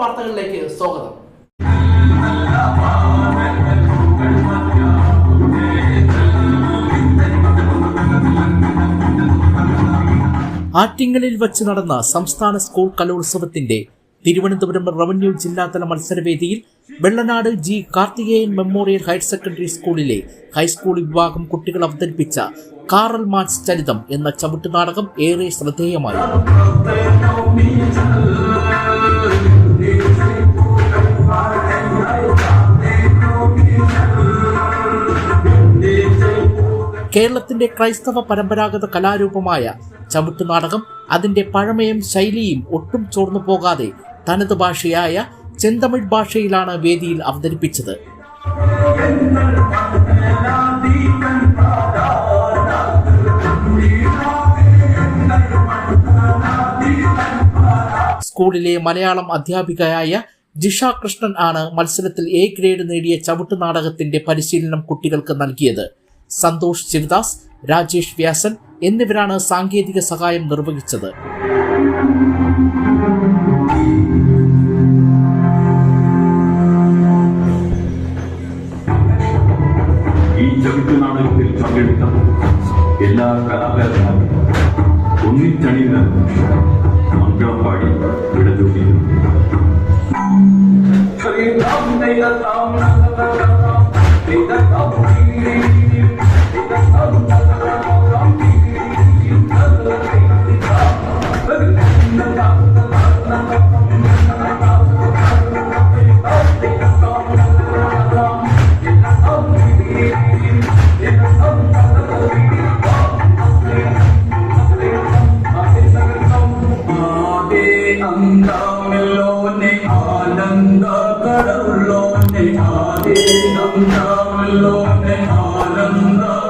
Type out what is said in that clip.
വാർത്തകളിലേക്ക് സ്വാഗതം. ആറ്റിങ്ങലിൽ വച്ച് നടന്ന സംസ്ഥാന സ്കൂൾ കലോത്സവത്തിന്റെ തിരുവനന്തപുരം റവന്യൂ ജില്ലാതല മത്സരവേദിയിൽ Vellanad G Karthikeyan memorial higher secondary സ്കൂളിലെ ഹൈസ്കൂൾ വിഭാഗം കുട്ടികൾ അവതരിപ്പിച്ച കാറൽ മാച്ച് ചരിതം എന്ന ചവിട്ടുനാടകം ഏറെ ശ്രദ്ധേയമായി. കേരളത്തിന്റെ ക്രൈസ്തവ പരമ്പരാഗത കലാരൂപമായ ചവിട്ടു നാടകം അതിന്റെ പഴമയും ശൈലിയും ഒട്ടും ചോർന്നു പോകാതെ തനത് ഭാഷയായ ചെന്തമിഴ് ഭാഷയിലാണ് വേദിയിൽ അവതരിപ്പിച്ചത്. സ്കൂളിലെ മലയാളം അധ്യാപികയായ ജിഷ കൃഷ്ണൻ ആണ് മത്സരത്തിൽ എ ഗ്രേഡ് നേടിയ ചവിട്ടു നാടകത്തിന്റെ പരിശീലനം കുട്ടികൾക്ക് നൽകിയത്. സന്തോഷ് ശിവദാസ് രാജേഷ് വ്യാസൻ എന്നിവരാണ് സാങ്കേതിക സഹായം നിർവഹിച്ചത്. ഈ ചവിട്ട് നാടകത്തിൽ എല്ലാ കലാകാരന്മാരും ഒന്നിച്ചണിന്ന് മംഗളം പാടി വിടചൂടിയിരുന്നു ആദേ కడవుల్లోని ఆనంద కడవుల్లోని ఆనందంలోని ఆనంద.